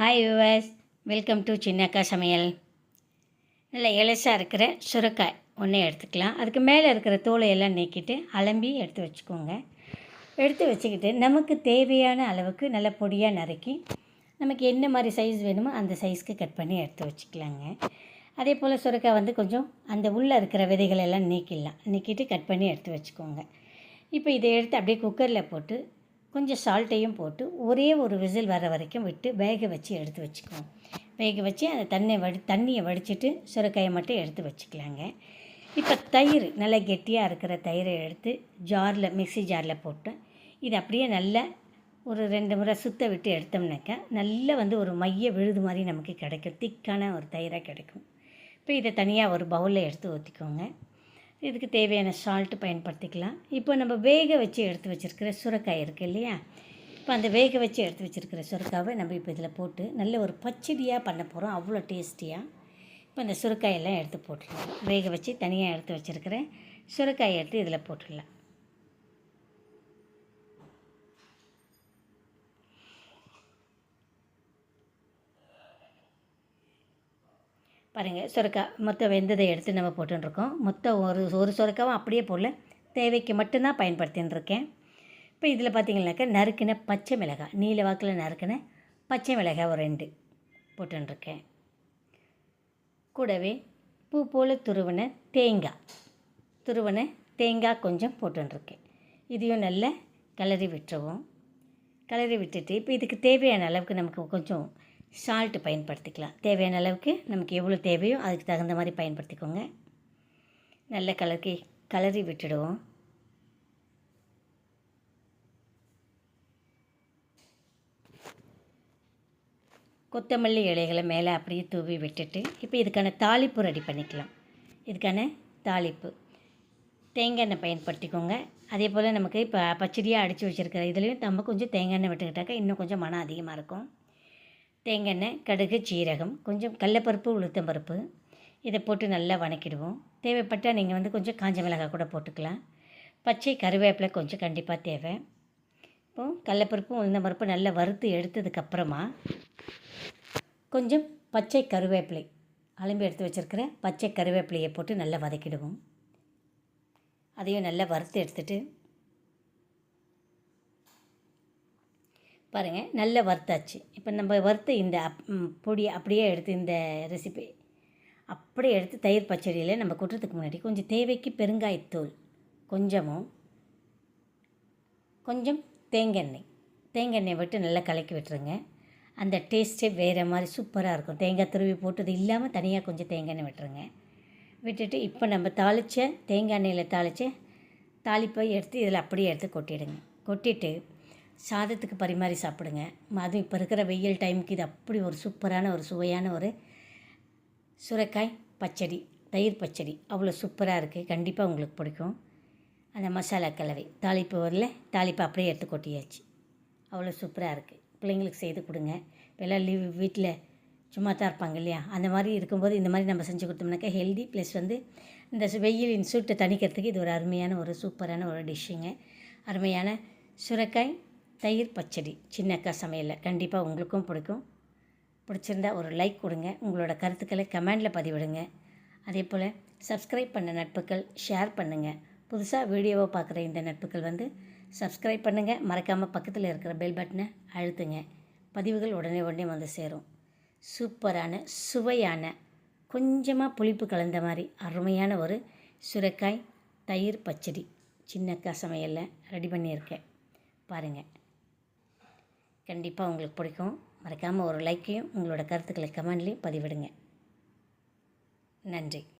Hi viewers welcome to Chinnakka Samayal நல்ல இலசாக இருக்கிற சுரக்காய். ஒன்றே எடுத்துக்கலாம். அதுக்கு மேலே இருக்கிற தோலை எல்லாம் நீக்கிட்டு அலம்பி எடுத்து வச்சுக்கோங்க. எடுத்து வச்சுக்கிட்டு நமக்கு தேவையான அளவுக்கு நல்ல பொடியாக நறுக்கி நமக்கு என்ன மாதிரி சைஸ் வேணுமோ அந்த சைஸ்க்கு கட் பண்ணி எடுத்து வச்சுக்கலாங்க. அதே போல் சுரக்காய் வந்து கொஞ்சம் அந்த உள்ளே இருக்கிற விதைகள் எல்லாம் நீக்கிடலாம். நீக்கிட்டு கட் பண்ணி எடுத்து வச்சுக்கோங்க. இப்போ இதை எடுத்து அப்படியே குக்கரில் போட்டு கொஞ்சம் சால்ட்டையும் போட்டு ஒரே ஒரு விசில் வர வரைக்கும் விட்டு வேக வச்சு எடுத்து வச்சுக்குவோம். வேக வச்சு அந்த தண்ணியை வடி தண்ணியை வடிச்சிட்டு சுரக்காயை மட்டும் எடுத்து வச்சுக்கலாங்க. இப்போ தயிர் நல்லா கெட்டியாக இருக்கிற தயிரை எடுத்து ஜாரில் மிக்ஸி ஜாரில் போட்டு இது அப்படியே நல்லா ஒரு ரெண்டு முறை சுத்த விட்டு எடுத்தோம்னாக்கா நல்லா வந்து ஒரு மைய விழுது மாதிரி நமக்கு கிடைக்கும். திக்கான ஒரு தயிராக கிடைக்கும். இப்போ இதை தனியாக ஒரு பவுலில் எடுத்து ஊற்றிக்கோங்க இதுக்கு தேவையான சால்ட்டு பயன்படுத்திக்கலாம். இப்போ நம்ம வேக வச்சு எடுத்து வச்சுருக்கிற சுரக்காய் இருக்குது இல்லையா? இப்போ அந்த வேக வச்சு எடுத்து வச்சுருக்கிற சுரக்காவை நம்ம இப்போ இதில் போட்டு நல்ல ஒரு பச்சடியாக பண்ண போகிறோம் அவ்வளோ டேஸ்டியாக இப்போ இந்த சுரக்காயெல்லாம் எடுத்து போட்டுடலாம். வேக வச்சு தனியாக எடுத்து வச்சுருக்கிறேன் சுரக்காயை எடுத்து இதில் போட்டுடலாம். பாருங்கள் சுரக்காய் மொத்தம் வெந்ததை எடுத்து நம்ம போட்டுருக்கோம் மொத்தம் ஒரு ஒரு சுரக்காவும் அப்படியே போடல. தேவைக்கு மட்டும்தான் பயன்படுத்தின்னு இருக்கேன் இப்போ இதில் பார்த்தீங்கன்னாக்கா நறுக்கின பச்சை மிளகாய் நீல வாக்கில் நறுக்கின பச்சை மிளகாய் ஒரு ரெண்டு போட்டுருக்கேன் கூடவே பூ போல் துருவின தேங்காய் துருவின தேங்காய் கொஞ்சம் போட்டுருக்கேன் இதையும் நல்லா கிளறி விட்டுருவோம். கிளறி விட்டுட்டு இப்போ இதுக்கு தேவையான அளவுக்கு நமக்கு கொஞ்சம் சால்ட்டு பயன்படுத்திக்கலாம். தேவையான அளவுக்கு நமக்கு எவ்வளோ தேவையோ அதுக்கு தகுந்த மாதிரி பயன்படுத்திக்கோங்க. நல்ல கலக்கி கலரி விட்டுடுவோம். கொத்தமல்லி இலைகளை மேலே அப்படியே தூவி விட்டுட்டு இப்போ இதுக்கான தாளிப்பு ரெடி பண்ணிக்கலாம். இதுக்கான தாளிப்பு. தேங்காய் எண்ணெய் பயன்படுத்திக்கோங்க. அதே போல் நமக்கு இப்போ பச்சடியாக அடித்து வச்சுருக்கிற இதுலேயும் நம்ம கொஞ்சம் தேங்காய் எண்ணெய் விட்டுக்கிட்டாக்கா இன்னும் கொஞ்சம் மனம் அதிகமாக இருக்கும். தேங்காய் கடுகு சீரகம் கொஞ்சம் கடலப்பருப்பு உளுத்தம்பருப்பு இதை போட்டு நல்லா வணக்கிடுவோம். தேவைப்பட்டால் நீங்கள் வந்து கொஞ்சம் காஞ்ச மிளகாய் கூட போட்டுக்கலாம். பச்சை கருவேப்பிலை கொஞ்சம் கண்டிப்பாக தேவை. இப்போது கடலப்பருப்பும் உளுந்தம்பருப்பு நல்லா வறுத்து எடுத்ததுக்கப்புறமா கொஞ்சம் பச்சை கருவேப்பிலை அலம்பி எடுத்து வச்சுருக்கிற பச்சை கருவேப்பிலையை போட்டு நல்லா வதக்கிடுவோம். அதையும் நல்லா வறுத்து எடுத்துகிட்டு பாருங்கள் நல்ல வறுத்தாச்சு. இப்போ நம்ம வறுத்து இந்த பொடி அப்படியே எடுத்து இந்த ரெசிபி அப்படியே எடுத்து தயிர் பச்சடியில் நம்ம கொட்டுறதுக்கு முன்னாடி கொஞ்சம் தேவைக்கு பெருங்காயத்தூள் கொஞ்சமும் கொஞ்சம் தேங்காய் தேங்காய் விட்டு நல்லா கலக்கி விட்டுருங்க. அந்த டேஸ்ட்டே வேறு மாதிரி சூப்பராக இருக்கும். தேங்காய் துருவி போட்டது இல்லாமல் தனியாக கொஞ்சம் தேங்காய் விட்டுருங்க. விட்டுட்டு இப்போ நம்ம தாளித்த தேங்காய் எண்ணெயில் தாளித்த தாளிப்பை எடுத்து இதில் அப்படியே எடுத்து கொட்டிடுங்க. கொட்டிட்டு சாதத்துக்கு பரிமாறி சாப்பிடுங்க. அதுவும் இப்போ இருக்கிற வெயில் டைமுக்கு இது அப்படி ஒரு சூப்பரான ஒரு சுவையான ஒரு சுரைக்காய் பச்சடி தயிர் பச்சடி. அவ்வளோ சூப்பராக இருக்குது கண்டிப்பாக உங்களுக்கு பிடிக்கும். அந்த மசாலா கலவை. தாளிப்பு வரல தாளிப்பு அப்படியே எடுத்து கொட்டியாச்சு. அவ்வளோ சூப்பராக இருக்குது பிள்ளைங்களுக்கு செய்து கொடுங்க. இப்போ எல்லாம் லீவ் வீட்டில் சும்மா தான் இருப்பாங்க இல்லையா? அந்த மாதிரி இருக்கும்போது இந்த மாதிரி நம்ம செஞ்சு கொடுத்தோம்னாக்கா ஹெல்தி ப்ளஸ் வந்து இந்த வெயிலின் சூட்டை தணிக்கிறதுக்கு இது ஒரு அருமையான ஒரு சூப்பரான ஒரு டிஷ்ஷுங்க அருமையான சுரைக்காய் தயிர் பச்சடி சின்னக்கா சமையலில். கண்டிப்பாக உங்களுக்கும் பிடிக்கும். பிடிச்சிருந்தா ஒரு லைக் கொடுங்க. உங்களோட கருத்துக்களை கமெண்டில் பதிவிடுங்க. அதே போல் சப்ஸ்கிரைப் பண்ண நட்புகள் ஷேர் பண்ணுங்கள் புதுசாக வீடியோவை பார்க்குற இந்த நட்புகள் வந்து சப்ஸ்கிரைப் பண்ணுங்கள் மறக்காமல் பக்கத்தில் இருக்கிற பெல் பட்டனை அழுத்துங்க. பதிவுகள் உடனே உடனே வந்து சேரும். சூப்பரான சுவையான கொஞ்சமாக புளிப்பு கலந்த மாதிரி அருமையான ஒரு சுரைக்காய் தயிர் பச்சடி சின்னக்கா சமையலில் ரெடி பண்ணியிருக்கேன். பாருங்கள் கண்டிப்பாக உங்களுக்கு பிடிக்கும். மறக்காமல் ஒரு லைக்கையும் உங்களோட கருத்துக்களை கமெண்ட்லேயும் பதிவிடுங்க. நன்றி.